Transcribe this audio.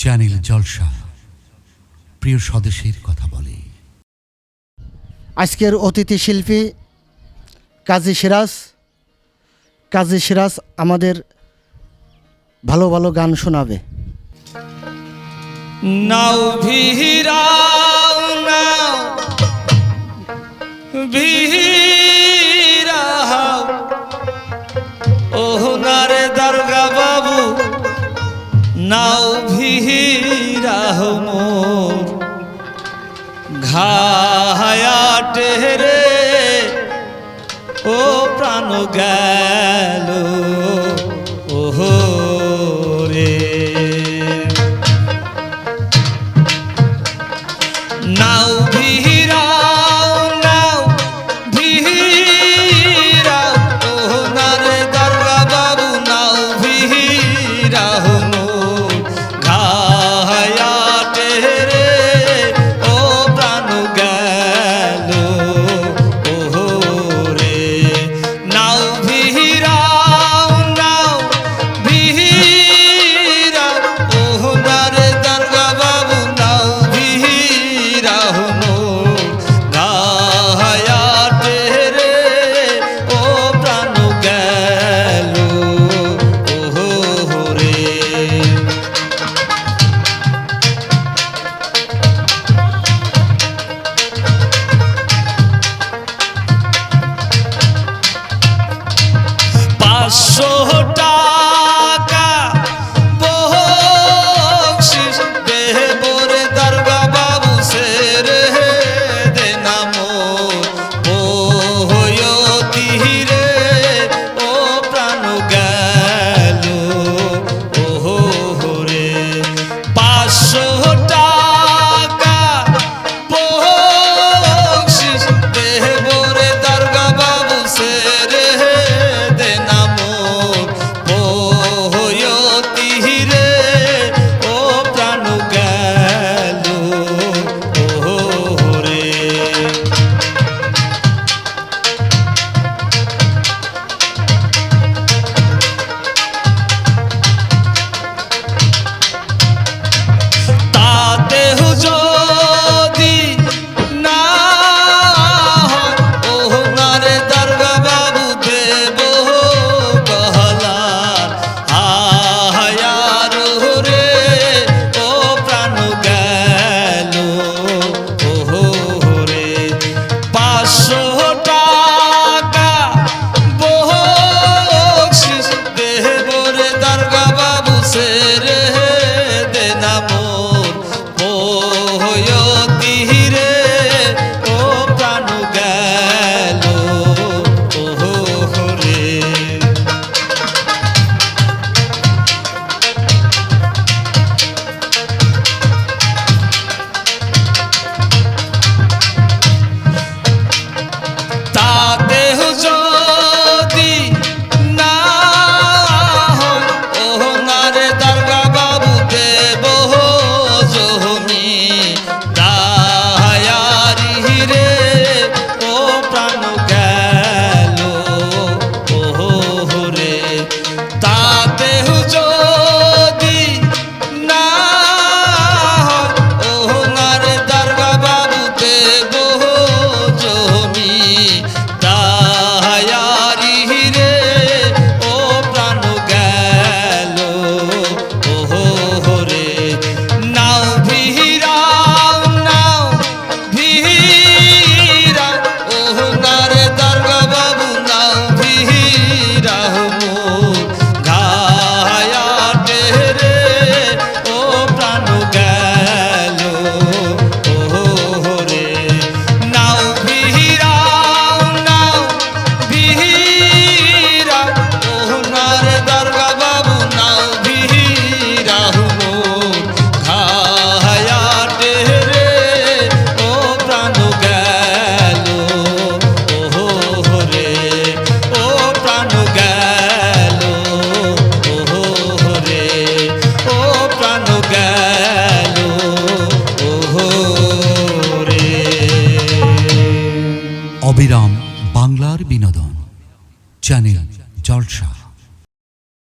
Channel জলসা। প্রিয় স্বদেশের কথা বলে। আজকের অতিথি শিল্পী কাজী সিরাজ। কাজী সিরাজ আমাদের ভালো ভালো গান শোনাবে। নাও ভিড়াও নাও। ভিড়াও। ও নারে দারগা বাবু নাও পিহিরাহ মোর। ঘায়াটে রে ও প্রাণ গেল ওহো রে। নাও গাছের অবিরাম বাংলার বিনোদন চ্যানেল জলসা।